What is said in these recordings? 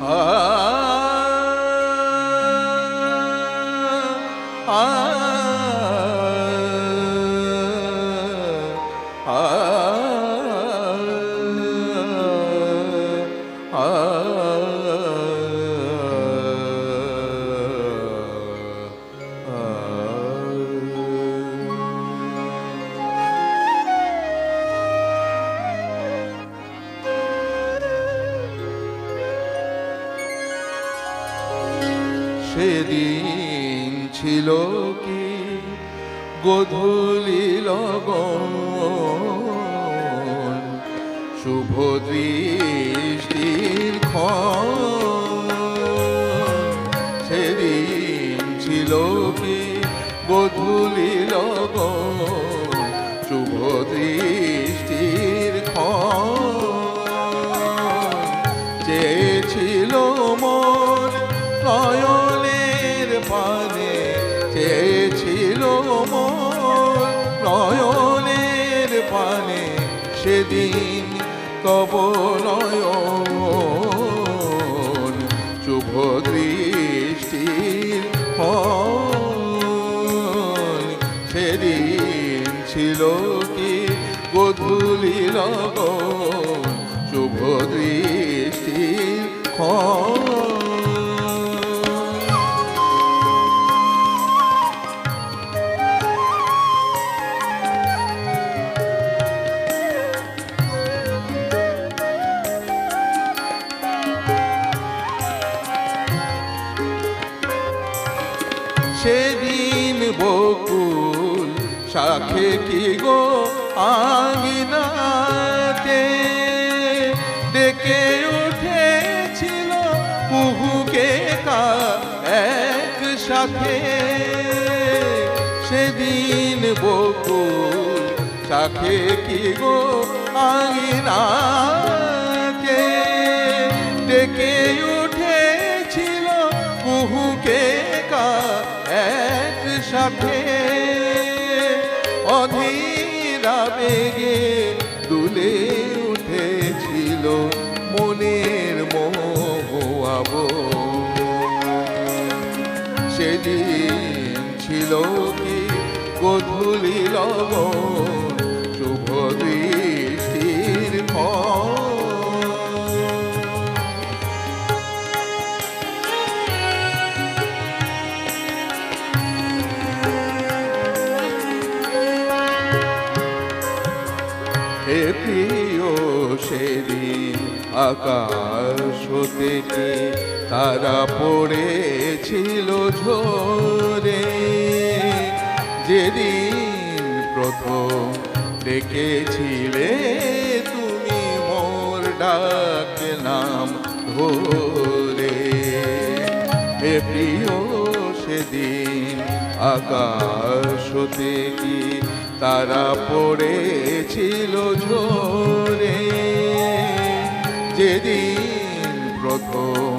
ah সেদিন ছিল কি? গোধূলি লগন। শুভ দৃষ্টির সেদিন ছিল কি? গোধূলি লগন। শুভ দৃষ্টির চেয়েছিল মন নয়নের পানে সেদিন তব নয়ন শুভ দৃষ্টির সেদিন ছিল কি গধূলি লগন শুভ দৃষ্টির ক্ষণ সেদিন বকুল শাখে কি গো আঙিনাতে? ডেকে উঠেছিল কুহুকে কা এক সাথে সেদিন বকুল শাখে কি গো আঙিনাতে? সাথে অধীর বেগে দুলে উঠেছিল মনের মোহাব সেদিন ছিল কি গধুলি লবণ আকাশ হতে কি তারা পড়েছিল ঝরে, যেদিন প্রথম দেখেছিলে তুমি মোর ডাক নাম ধরে। হে প্রিয় সেদিন আকাশ হতে কি তারা পড়েছিল ঝোরে? যেদিন প্রথম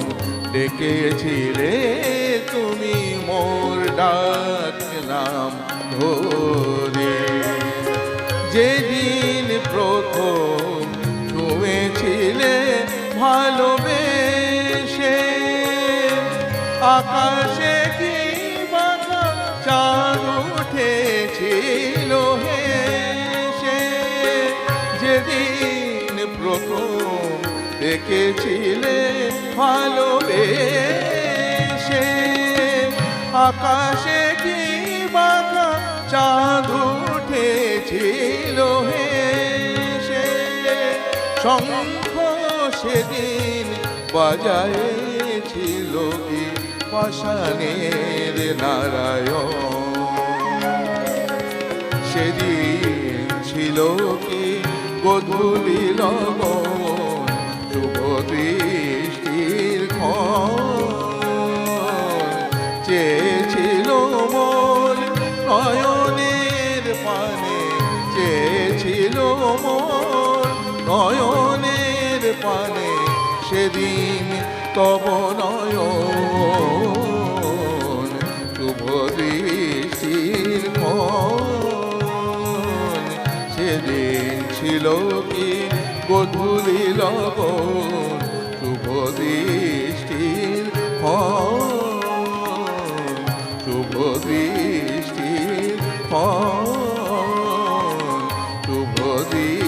ডেকেছিলে তুমি মোর ডাক নাম ধরে। যেদিন প্রথম ছুঁয়েছিলে ভালোবেসে, আকাশে চাঁদ উঠেছিল হেসে যেদিন প্রথম দেখেছিলে ভালোবেসে, আকাশে কি বাঁধা চাঁদ উঠেছিল হেসে শঙ্খ সেদিন বাজায়েছিল কি পাশানের নারায়ণ। সেদিন ছিল কি? গধূলি লগন শুভ দৃষ্টির ক্ষণ চেয়েছিল মন নয়নের পানে, চেয়েছিল মন নয়নের পানে, সেদিন তব নয়ন শুভ লোকে গধুলি লব শুভ দৃষ্টির শুভ দৃষ্টির শুভ দৃষ্টি